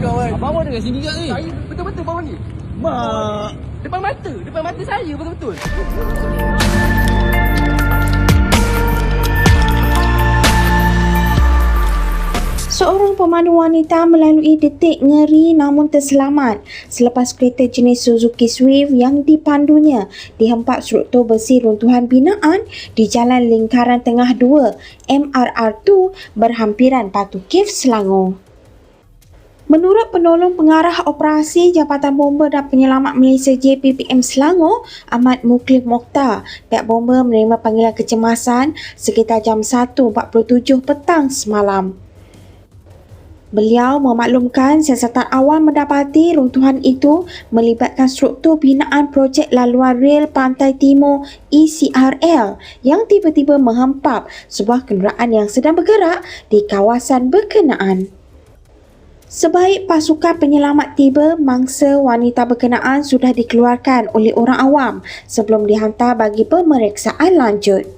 kau kan. Abang ada kat sini kat ni. Saya betul-betul bawa ni. Mak. Depan mata, depan mata saya betul-betul. Seorang pemandu wanita melalui detik ngeri namun terselamat selepas kereta jenis Suzuki Swift yang dipandunya dihempak struktur besi runtuhan binaan di Jalan Lingkaran Tengah 2 MRR2 berhampiran Batu Cave Selangor. Menurut penolong pengarah operasi Jabatan Bomba dan Penyelamat Malaysia JPPM Selangor, Ahmad Muklim Mokhtar, pihak bomba menerima panggilan kecemasan sekitar jam 1.47 petang semalam. Beliau memaklumkan siasatan awal mendapati runtuhan itu melibatkan struktur binaan projek laluan rel Pantai Timur ECRL yang tiba-tiba menghempap sebuah kenderaan yang sedang bergerak di kawasan berkenaan. Sebaik pasukan penyelamat tiba, mangsa wanita berkenaan sudah dikeluarkan oleh orang awam sebelum dihantar bagi pemeriksaan lanjut.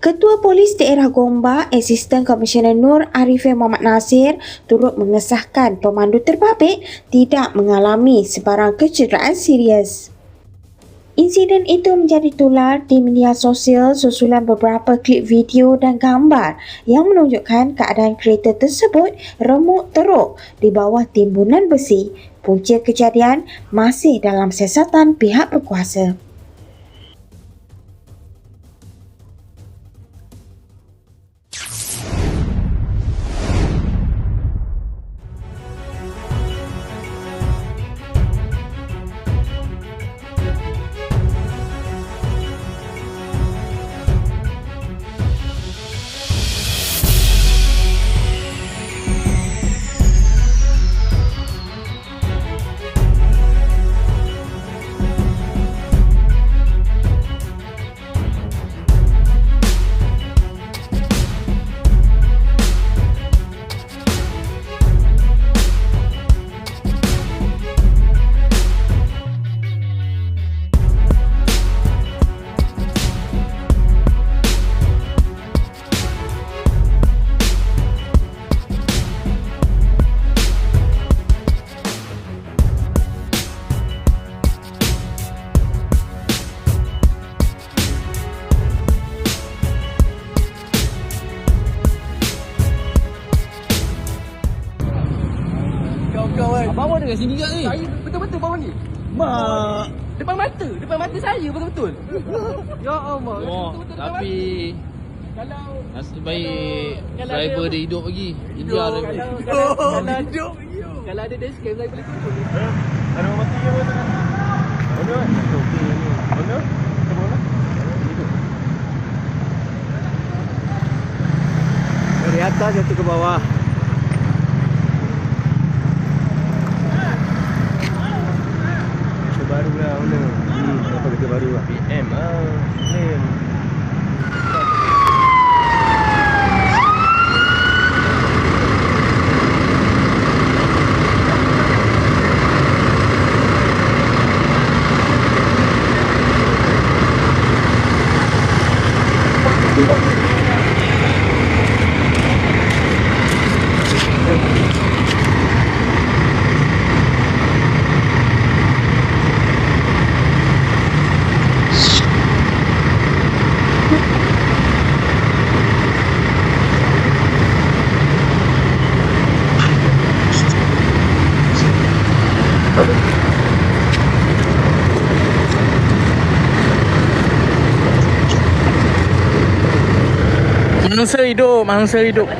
Ketua Polis Daerah Gombak, Asisten Komisioner Nur Arifin Muhammad Nasir turut mengesahkan pemandu terbabit tidak mengalami sebarang kecederaan serius. Insiden itu menjadi tular di media sosial susulan beberapa klip video dan gambar yang menunjukkan keadaan kereta tersebut remuk teruk di bawah timbunan besi. Punca kejadian masih dalam siasatan pihak berkuasa. Abang ada kat sini kat ni. Saya betul-betul bawa ni. Mak. Depan mata, depan mata saya betul-betul. ya Allah. Oh, Betul-betul depan tapi kalau nasib baik Kalau driver dia- dia hidup lagi. India kalau dia. kalau kalau hidup kalau ada dashcam saya boleh kumpul. Ada mati ke? Mana? Mana? Ke mana? Dari atas jatuh ke bawah. BM ah. Oh, Thank you. Mangsa hidup, mangsa hidup.